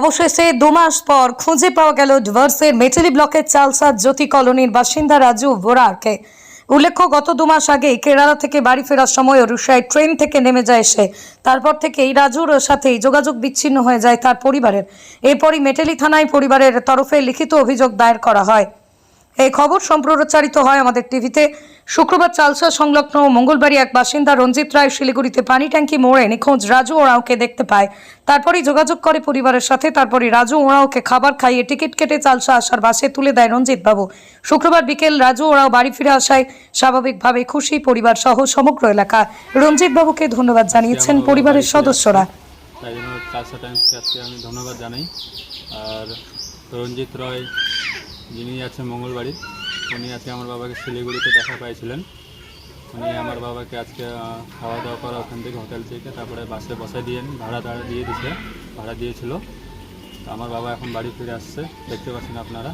অবশেষে দু মাস পর খুঁজে পাওয়া গেল ডিভার্সের মেটেলি ব্লকের চালসা জ্যোতি কলোনির বাসিন্দা রাজু ভোরারকে। উল্লেখ্য, গত দু মাস আগে কেরালা থেকে বাড়ি ফেরার সময় ওড়িশায় ট্রেন থেকে নেমে যায় সে। তারপর থেকেই রাজুর সাথেই যোগাযোগ বিচ্ছিন্ন হয়ে যায় তার পরিবারের। এরপরই মেটেলি থানায় পরিবারের তরফে লিখিত অভিযোগ দায়ের করা হয়। এই খবর সম্প্রচারিত হয় আমাদের টিভিতে। শুক্রবার চালসা সংলগ্ন মঙ্গলবারই এক বাসিন্দা রঞ্জিত রায় শিলিগুড়িতে পানি ট্যাঙ্কি মোড়ে নিখোঁজ রাজু ওরাওকে দেখতে পায়। তারপরেই যোগাযোগ করে পরিবারের সাথে তারপরে রাজু ওরাওকে খাবার খাইয়ে টিকিট কেটে চালসা আসার বাসে তুলে দেয় রঞ্জিত বাবু শুক্রবার বিকেল রাজু ওরাও বাড়ি ফিরে আসায় স্বাভাবিকভাবে খুশি পরিবার সহ সমগ্র এলাকা রঞ্জিত বাবুকে ধন্যবাদ জানিয়েছেন পরিবারের সদস্যরা। তাই জন্য চারশো টাইমসকে আজকে আমি ধন্যবাদ জানাই। আর রঞ্জিত রয় যিনি আছেন মঙ্গলবাড়ি উনি আজকে আমার বাবাকে শিলিগুড়িতে দেখা পাইছিলেন। উনি আমার বাবাকে আজকে খাওয়া দাওয়া করা ওখান থেকে হোটেল থেকে তারপরে বাসে বসাই দিয়ে ভাড়া টাড়া দিয়ে দিছে, ভাড়া দিয়েছিল। তো আমার বাবা এখন বাড়ি ফিরে আসছে, দেখতে পাচ্ছেন আপনারা।